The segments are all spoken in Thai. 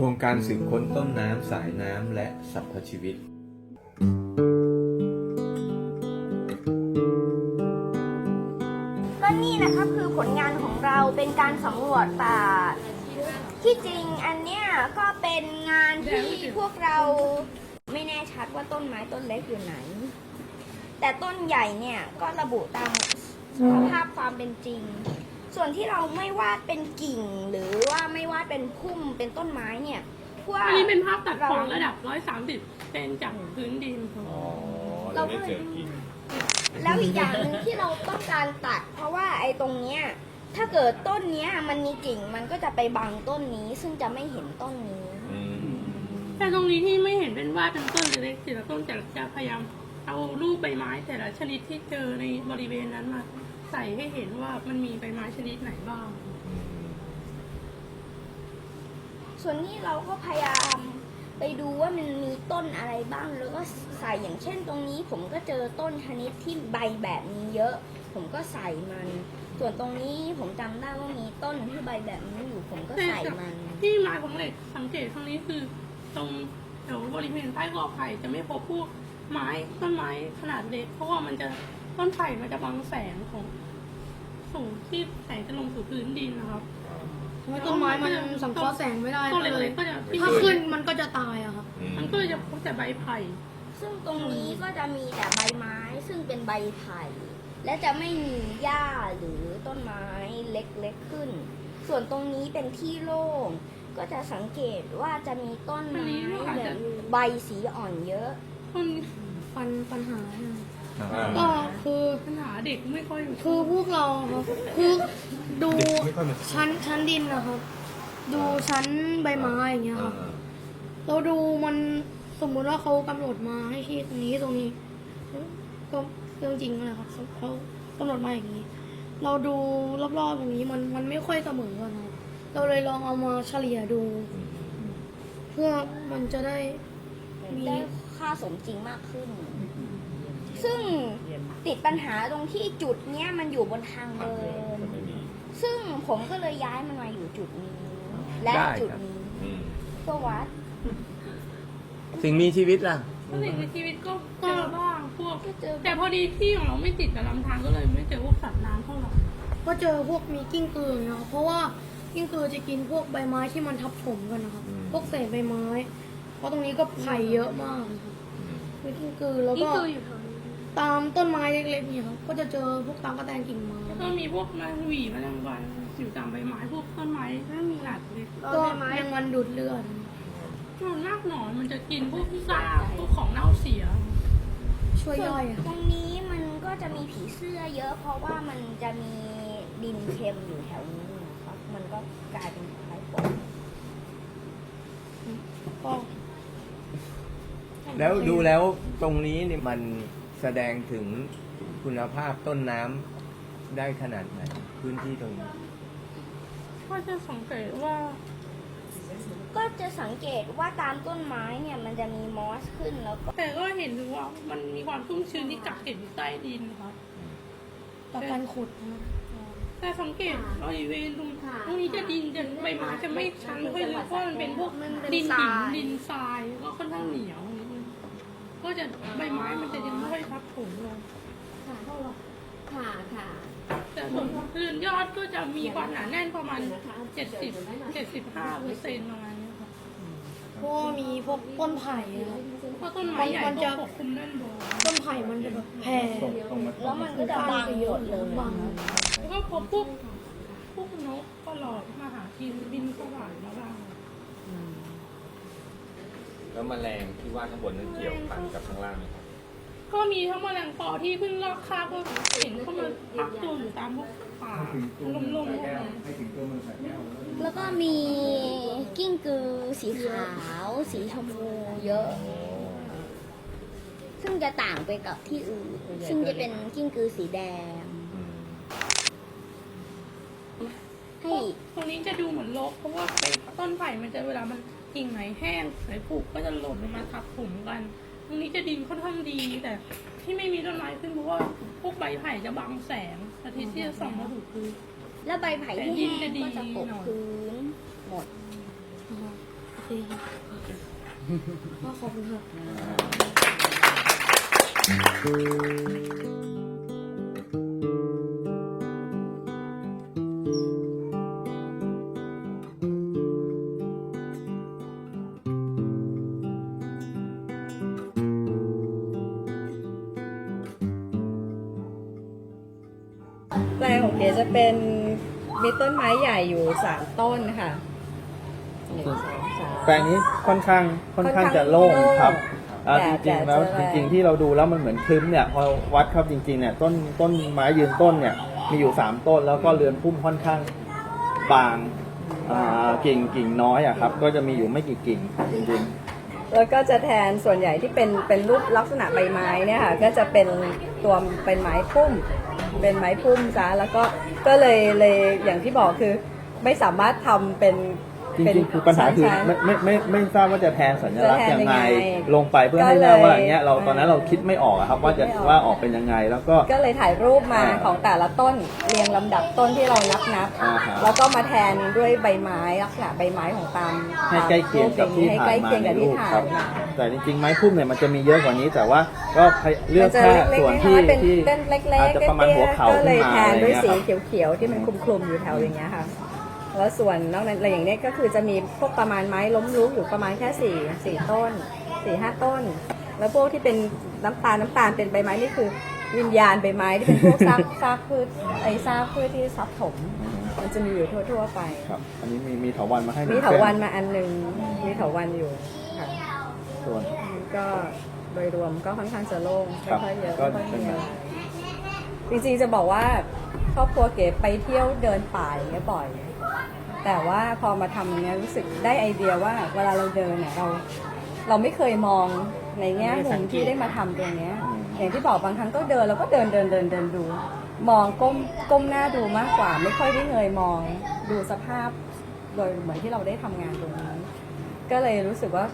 ครงการสืบค้นต้นน้ำสายน้ำและสรรพชีวิตก็นี่นะครับคือผลงานของเราเป็นการสำรวจป่า ที่จริงอันเนี้ยก็เป็นงานที่พวกเราไม่แน่ชัดว่าต้นไม้ต้นเล็กอยู่ไหน แต่ต้นใหญ่เนี่ยก็ระบุตามสภาพความเป็นจริง ส่วนที่เราไม่วาดเป็นกิ่ง หรือว่าไม่วาดเป็นพุ่มเป็นต้นไม้เนี่ยเพราะว่าอันนี้เป็นภาพตัดขวางระดับ 130เซนจากพื้นดินครับเราก็เลยแล้วอีกอย่างหนึ่งที่เราต้องการตัด เพราะว่าไอ้ตรงเนี้ยถ้าเกิดต้นเนี้ยมันมีกิ่งมันก็จะไปบังต้นนี้ ซึ่งจะไม่เห็นต้นนี้แต่ตรงนี้ที่ไม่เห็นเป็นว่าเป็นต้นเล็กๆแต่ละต้นจะจะพยายามเอารูปใบไม้แต่ละชนิดที่เจอในบริเวณนั้นมา ใส่ให้เห็นว่ามันมีใบไม้ชนิดไหนบ้าง ส่วนนี้เราก็พยายามไปดูว่ามันมีต้นอะไรบ้าง แล้วก็ใส่อย่างเช่นตรงนี้ ผมก็เจอต้นชนิดที่ใบแบบนี้เยอะ ผมก็ใส่มัน ส่วนตรงนี้ผมจำได้ว่ามีต้นที่ใบแบบนี้อยู่ ผมก็ใส่มัน ที่มาของเหล็กสังเกตครั้งนี้คือ ตรงแถวบริเวณใต้กอไผ่จะไม่พบพวกไม้ต้นไม้ขนาดเล็กเพราะว่ามันจะ ต้นไผ่มันจะบังแสงของสูงที่แสงจะลงสู่พื้นดินนะครับ ทำไมต้นไม้มันสังเคราะห์แสงไม่ได้ต้นเลเล็ยกๆก็จะที่ถ้าขึ้นมันก็จะตายอะครับมันก็จะพบแต่ใบไผ่ซึ่งตรงนี้ก็จะมีแต่ใบไม้ซึ่งเป็นใบไผ่และจะไม่มีหญ้าหรือต้นไม้เล็กๆขึ้น ส่วนตรงนี้เป็นที่โล่งก็จะสังเกตว่าจะมีต้นไม้แบบใบสีอ่อนเยอะคนปัญปัญหาเนี่ยอ่า ก็คือปัญหาเด็กไม่ค่อยอยู่คือพวกเราครับคือดูเด็กไม่ค่อยมาชั้นชั้นดินนะครับ ดูชั้นใบไม้อย่างเงี้ยครับเราดูมันสมมุติว่าเขากำหนดมาให้ที่ตรงนี้ตรงนี้ก็เรื่องจริงเลยครับเขากำหนดมาอย่างนี้ เราดูรอบๆตรงนี้มันมันไม่ค่อยเสมอกันครับเราเลยลองเอามาเฉลี่ยดู เพื่อมันจะได้มีได้ค่าสมจริงมากขึ้น ซึ่งติดปัญหาตรงที่จุดเนี้ยมันอยู่บนทางเดิน ซึ่งผมก็เลยย้ายมันมาอยู่จุดนี้ และได้จุดครับ นี้เพื่อวัด สิ่งมีชีวิตล่ะ ก็สิ่งในชีวิตก็เจอบ้างพวก ก็เจอ แต่พอดีที่ของเราไม่ติดกับลำธารก็เลยไม่เจอพวกสัตว์น้ำเท่าไหร่ก็เจอพวกมีกิ้งกืออย่างเงี้ยครับเพราะว่ากิ้งกือจะกินพวกใบไม้ที่มันทับถมกันนะครับ อืม พวกเศษใบไม้ เพราะตรงนี้ก็ไผ่เยอะมากนะครับมีกิ้งกือแล้วนี่ก็คืออยู่แถวนี้ ตามต้นไม้เล็กๆเนี่ยครับก็จะเจอพวกตามกระแตนกิ่งไม้แล้วก็มีพวกแมงหวีแมลงวันอยู่ตามใบไม้พวกต้นไม้ถ้ามีขนาดเล็กก็แมงวันดูดเลือดส่วนมากหนอนมันจะกินพวกซากพวกของเน่าเสีย ช่วยส่ย่วอยนอะตรงนี้มันก็จะมีผีเสื้อเยอะ เพราะว่ามันจะมีดินเค็มอยู่แถวนี้นะครับมันก็กลายเป็นคล้ายปมก็แล้วดูแล้วตรงนี้นี่มัน แสดงถึงคุณภาพต้นน้ำได้ขนาดไหน พื้นที่ตรงนี้ ก็จะสังเกตว่า ก็จะสังเกตว่าตามต้นไม้เนี่ยมันจะมีมอสขึ้นแล้วก็แต่ก็เห็นถึงว่ามันมีความชุ่มชื้นที่กักเก็บอยู่ใต้ดินครับต่อการขุดนะแต่สังเกตบริเวณตรงตรงนี้จะดินจะใบไม้จะไม่ชั้นไม่ค่อยลึกเพราะมันเป็นพวกดินหินดินทรายก็ค่อนข้างเหนียวนิดนึง ก็จะใบไม้มันจะยังไม่ค่อยทับถมเลยค่ะค่ะแต่ส่วนพื้นยอดก็จะมีความหนาแน่นประมาณเจ็ดสิบเจ็ดสิบห้าเปอร์เซ็นต์ประมาณนี้ค่ะเพราะว่ามีพวกต้นไผ่อะเพราะต้นไม้ใหญ่ก็จะปกคลุมด้านบนต้นไผ่มันจะแบบแผ่แล้วมันก็จะบางหมดเลยบางแล้วก็พบพวกพวกนกก็หลอดมาหากินบินเข้าหวานมาบ้าง แล้วแมลงที่ว่าข้างบนนั้นเกี่ยวพันกับข้างล่างไหมครับก็มีทั้งแมลงปอที่เพิ่งลอกคราบก็เห็นเข้ามาพักตัวอยู่ตามพวกป่าลุ่มๆพวกนี้แล้วก็มีกิ้งกือสีขาวสีชมพูเยอะ ซึ่งจะต่างไปกับที่อื่น ซึ่งจะเป็นกิ้งกือสีแดง ให้ตรงนี้จะดูเหมือนรกเพราะว่าเป็นต้นไผ่มันจะเวลามัน กิ่งไหนแห้งไหนผุก็จะหล่นลงมาทับถมกัน ตรงนี้จะดินค่อนข้างดีแต่ที่ไม่มีต้นไม้ขึ้นเพราะว่าพวกใบไผ่จะบังแสงอาทิตย์ที่จะส่องมาถูกพื้นแล้วใบไผ่ที่แห้งก็จะปกพื้นหมดนะครับเคก็ขอบคุณครั ของเก๋จะเป็นมีต้นไม้ใหญ่อยู่สามต้นค่ะหนึ่งสองสาม แปลงนี้ค่อนข้างค่อนข้างจะโล่งครับอ่าแดจดริงๆแล้วแดดจะแรจงริง ๆ ที่เราดูแล้วมันเหมือนคลึ้มเนี่ยพอวัดครับจริงๆเนี่ยต้นต้นไม้ยืนต้นเนี่ยมีอยู่สามต้นแล้วก็เรือนพุ่มค่อนข้างบางอ่ากิ่งกิ่งน้อยอะครับ ก็จะมีอยู่ไม่กี่กิ่งจริงแล้วก็จะแทนส่วนใหญ่ที่เป็นเป็นรูปลักษณะใบไม้เนี่ยค่ะก็จะเป็นตัวเป็นไม้พุ่ม เป็นไม้พุ่มซะแล้วก็ก็เลยเลยอย่างที่บอกคือไม่สามารถทำเป็น จริงๆคือปัญหาคือชั้นๆไม่ไม่ไม่ไม่ทราบว่าจะแทนสัญลักษณ์จะแทนยังไงยังไง ลงไปเพื่อให้ก็เลยแน่ว่าอย่างเงี้ยเราอ่าตอนนั้นเราคิดไม่ออกอะครับว่าจะไม่ออกว่าออกเป็นยังไงแล้วก็ก็เลยถ่ายรูปมาอ่าของแต่ละต้นเรียงลำดับต้นที่เรานับนับอ่าฮะแล้วก็มาแทนด้วยใบไม้ลักษณะใบไม้ของตามให้ใกล้เคียงกับที่ให้ถ่าใกล้ยมาเคียงในกับรูที่ปถ่าครัยบมาแต่จริงๆไม้พุ่มเนี่ยมันจะมีเยอะกว่านี้แต่ว่าก็เลือกมันจะแค่เล็กส่วนๆที่น้อยๆเป็นที่เต้นเล็กๆอาจจะประมาณหัวเข่าก็ขึ้เลนยมาแทอะนไรด้วยเงี้ยสีครับเขียวๆที่มันคลุมๆอยู่แถวอย่างเงี้ยค่ะ แล้วส่วนนอกนั้นอะไรอย่างเนี้ยก็คือจะมีพวกประมาณไม้ล้มลุกอยู่ประมาณแค่สี่สี่ต้นสี่ห้าต้น แล้วพวกที่เป็นน้ำตาลน้ำตาลเป็นใบไม้นี่คือวิญญาณใบไม้ที่เป็นพวกซากซากพืชไอ้ซากพืชที่ซับถม มันจะมีอยู่ทั่ว ๆ ไปครับอันนี้มีมีเถาวันมาให้หมีนึ่งเถาวันส้มาอันหนึ่งมีเถาวันอยู่ค่ะส่วนก็โดยรวมก็ค่อนข้างจะโล่งครัไม่บค่อยเยอะก็ไม่ค่อยเป็นมีแบบอะไรจริงๆจะบอกว่าครอบครัวเก๋ไปเที่ยวเดินป่าอย่างเงี้ยบ่อย แต่ว่าพอมาทำอย่างเงี้ยรู้สึกได้ไอเดียว่าเวลาเราเดินเนี่ยเรา เราไม่เคยมองในแง่มุมที่ได้มาทำตรงเนี้ย อย่างที่บอกบางครั้งก็เดินแล้วก็เดินเดินเดินเดินดู มองก้มก้มหน้าดูมากกว่า ไม่ค่อยได้เงยมอง ดูสภาพโดยเหมือนที่เราได้ทำงานตรงนี้ ก็เลยรู้สึกว่า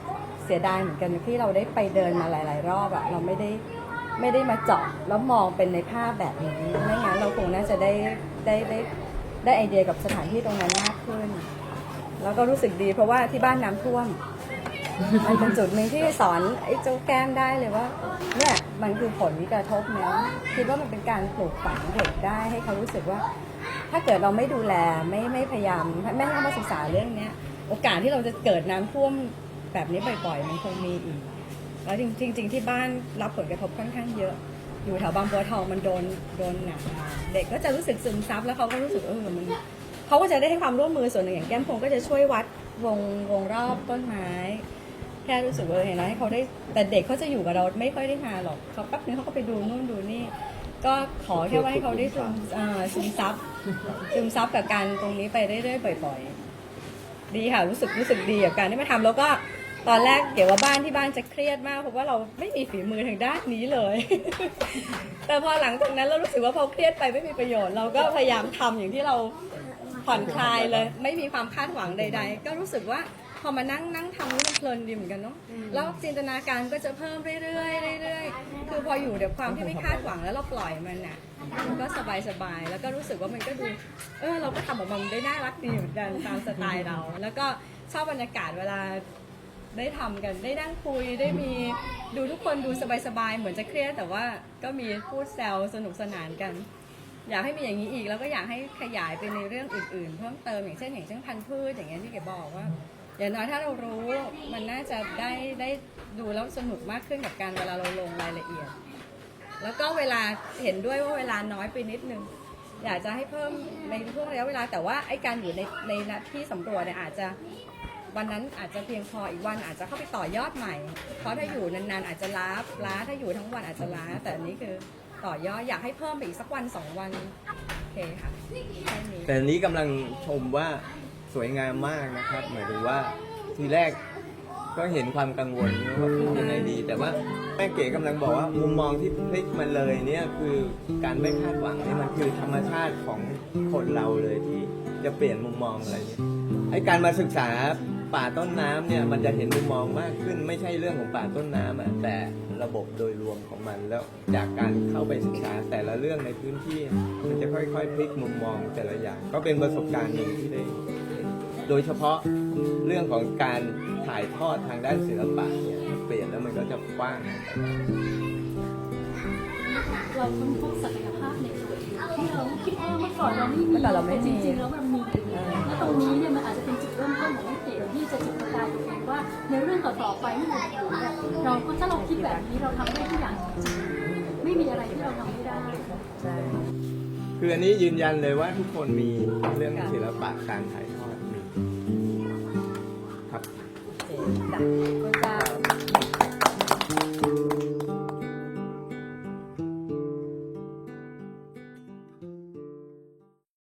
เสียดายเหมือนกันที่เราได้ไปเดินมาหลาย ๆ รอบอะเราไม่ได้ไม่ได้มาเจาะแล้วมองเป็นในภาพแบบนี้ไม่งั้นเราคงน่าจะได้ได้ได้ ได้ไอเดียกับสถานที่ตรงนั้นมากขึ้น แล้วก็รู้สึกดีเพราะว่าที่บ้านน้ำท่วม มันเป็นจุดหนึ่งที่สอนไอ้เจ้าแก้มได้เลยว่าเนี่ยมันคือผลที่กระทบนะคิดว่ามันเป็นการปลูกฝังเด็กได้ให้เขารู้สึกว่า ถ้าเกิดเราไม่ดูแลไม่ไม่พยายามไม่ให้ามาศึกษาเรื่องเนี้ย โอกาสที่เราจะเกิดน้ำท่วมแบบนี้บ่อยๆ มันคงมีอีก แล้วจริงๆจริงๆที่บ้านรับผลกระทบค่อนข้างเยอะ อยู่แถวบางบัวทองมันโดนโดนหนักมาเด็กก็จะรู้สึกซึมซับแล้วเขาก็รู้สึกเออมันเขาก็จะได้ให้ความร่วมมือส่วนหนึ่งอย่างแก้มพงก็จะช่วยวัดวงวงรอบต้นไม้ แค่รู้สึกว่าเห็นไหมให้เขาได้แต่เด็กเขาจะอยู่กับเราไม่ค่อยได้มาหรอกเขาแป๊บนึงเขาก็ไปดูนู่นดูนี่ ก็ขอแค่ว่าให้เขาได้ซึมซึมซับซึมซับกับการตรงนี้ไปเรื่อยๆบ่อย ๆ ดีค่ะรู้สึกรู้สึกดีกับการที่มาทำแล้วก็ ตอนแรกเกี่ยวว่าบ้านที่บ้านจะเครียดมากเพราะว่าเราไม่มีฝีมือทางด้านนี้เลย แต่พอหลังจากนั้นเรารู้สึกว่าพอเครียดไปไม่มีประโยชน์ เราก็พยายามทำอย่างที่เราผ่อนคลายเลย ไม่มีความคาดหวังใด ๆ ก็รู้สึกว่าพอมานั่งนั่งทำนี่มันเพลินดีเหมือนกันเนาะแล้วจินตนาการก็จะเพิ่มเรื่อยๆเรื่อยๆคือพออยู่เดี๋ยวความที่ไม่คาดหวังแล้วเราปล่อยมันน่ะมันก็สบายๆแล้วก็รู้สึกว่ามันก็ดูเออเราก็ทำออกมามันได้น่ารักดีเหมือนกันตามสไตล์เรา แล้วก็ชอบบรรยากาศเวลา ได้ทำกันได้นั่งคุยได้มีดูทุกคนดูสบายๆเหมือนจะเครียดแต่ว่าก็มีพูดแซวสนุกสนานกัน อยากให้มีอย่างนี้อีกแล้วก็อยากให้ขยายไปในเรื่องอื่นๆ เพิ่มเติมอย่างเช่นอย่างเช่นพันธุ์พืชอย่างเงี้ยที่เก๋บอกว่า อย่างน้อยถ้าเรารู้มันน่าจะได้ได้ดูแล้วสนุกมากขึ้นกับการเวลาเราลงรายละเอียด แล้วก็เวลาเห็นด้วยว่าเวลาน้อยไปนิดนึง อยากจะให้เพิ่มในช่วงระยะเวลาแต่ว่าไอ้การอยู่ในในที่สำรวจเนี่ยอาจจะ วันนั้นอาจจะเพียงพออีกวันอาจจะเข้าไปต่อยอดใหม่ เพราะถ้าอยู่นานๆอาจจะล้าล้าถ้าอยู่ทั้งวันอาจจะล้า แต่อันนี้คือต่อยอดอยากให้เพิ่มไปอีกสักวันสองวันโอเคค่ะแค่นี้แต่อันนี้กำลังชมว่าสวยงามมากนะครับ หมายถึงว่าทีแรกก็เห็นความกังวลว่าพูดยังไงดี แต่ว่าแม่เก๋กำลังบอกว่ามุมมองที่พลิกมันเลยเนี่ยคือการไม่คาดหวังเนี่ยมันคือธรรมชาติของคนเราเลยที่จะเปลี่ยนมุมมองอะไรเนี่ยไอ้การมาศึกษา ป่าต้นน้ำเนี่ยมันจะเห็นมุมมองมากขึ้น ไม่ใช่เรื่องของป่าต้นน้ำอะแต่ระบบโดยรวมของมันแล้วจากการเข้าไปศึกษาแต่ละเรื่องในพื้นที่มันจะค่อยๆพลิกมุมมองแต่ละอย่าง ก็เป็นประสบการณ์หนึ่งที่ได้โดยเฉพาะเรื่องของการถ่ายทอดทางด้านศิลปะเนี่ยเปลี่ยนแล้วมันก็จะกว้าง เราค้นพบศักยภาพในตัวเองที่เราคิดว่าเมื่อก่อนเราไม่มีเมื่เราไม่มี จริงๆแล้วมันมีและตรงนี้เนี่ยมันอาจจะเป็นจุดเริ่มต้นของนักเตะที่จะจุดประกายตัวเองว่า ในเรื่องต่อๆไปที่เราอยู่เนี่ยเราก็ถ้าเราคิดแบบนี้เราทำได้ทุกอย่างจริงๆไม่มีอะไรที่เราทำไม่ได้ ใช่ คืออันนี้ยืนยันเลยว่าทุกคนมีเรื่องศิลปะการถ่ายทอดมีครับ โอเคจ้ะ